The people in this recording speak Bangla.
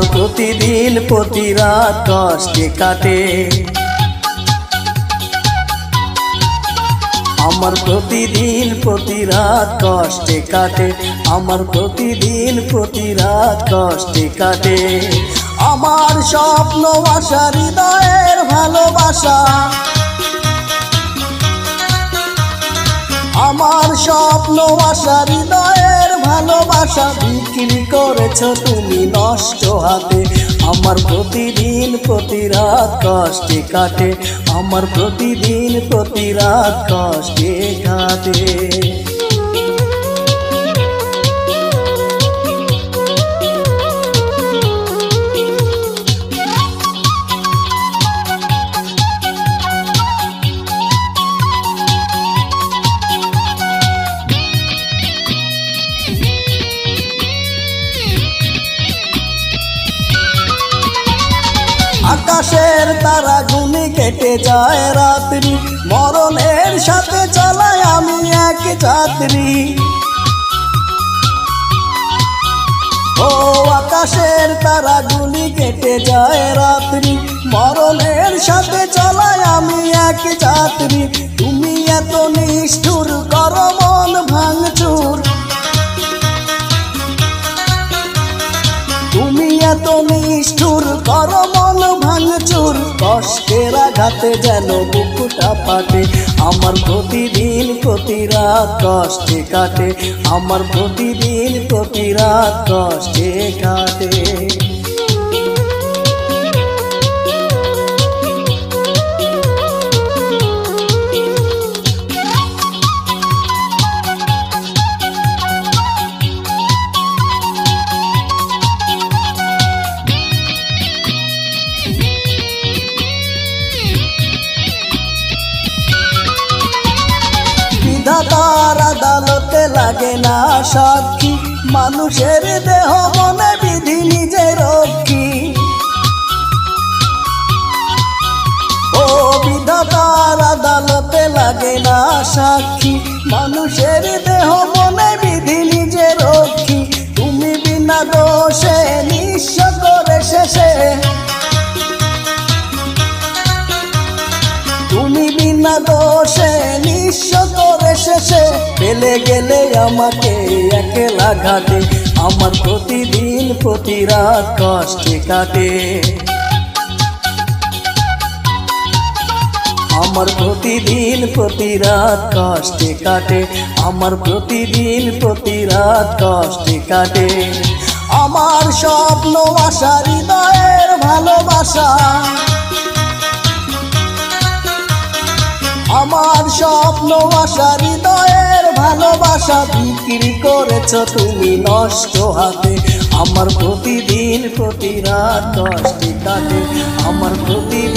প্রতিদিন প্রতি রাত কষ্টে কাটে। আমার প্রতিদিন প্রতি রাত কষ্টে কাটে। আমার প্রতিদিন প্রতি রাত কষ্টে কাটে। আমার স্বপ্ন আশা, হৃদয়ের ভালোবাসা। আমার স্বপ্ন আশা, হৃদয়ের ভালোবাসা। বিক্রি করেছ তুমি নষ্ট হাতে। আমার প্রতিদিন, প্রতি রাত কষ্টে কাটে। আমার প্রতিদিন, প্রতি রাত কষ্টে কাটে। আকাশের তারা গুনি কেটে যায় রাত্রি। মরণের সাথে চালায় আমি এক যাত্রী। ও আকাশের তারা গুলি কেটে যায় রাত্রি। মরণের সাথে চালায় আমি এক যাত্রী। তুমি এত নিষ্ঠুর নিষ্ঠুর কর মন ভাঙচুর, কষ্টের আঘাতে যেন বুকুটা ফাটে। আমার প্রতিদিন প্রতি রাত কষ্টে কাটে। আমার প্রতিদিন প্রতি রাত কষ্টে কাটে। লাগে না সাক্ষী। মানুষের দেহ মনে বিধি নিজে রক্ষী। ও বিধাতার আদালতে লাগে না সাক্ষী। মানুষের শেষে ফেলে গেলে আমাকে একলা ঘাটে। আমার প্রতিদিন প্রতি রাত কষ্টে কাটে। আমার প্রতিদিন প্রতি রাত কষ্টে কাটে। আমার প্রতিদিন প্রতি রাত কষ্টে কাটে। আমার স্বপ্ন, আশা, হৃদয়ের ভালোবাসা। আমার স্বপ্ন, আশা ভালোবাসা বিক্রি করেছ তুমি নষ্ট হাতে। আমার প্রতিদিন প্রতি রাত দশটি কাটে আমার প্রতিদিন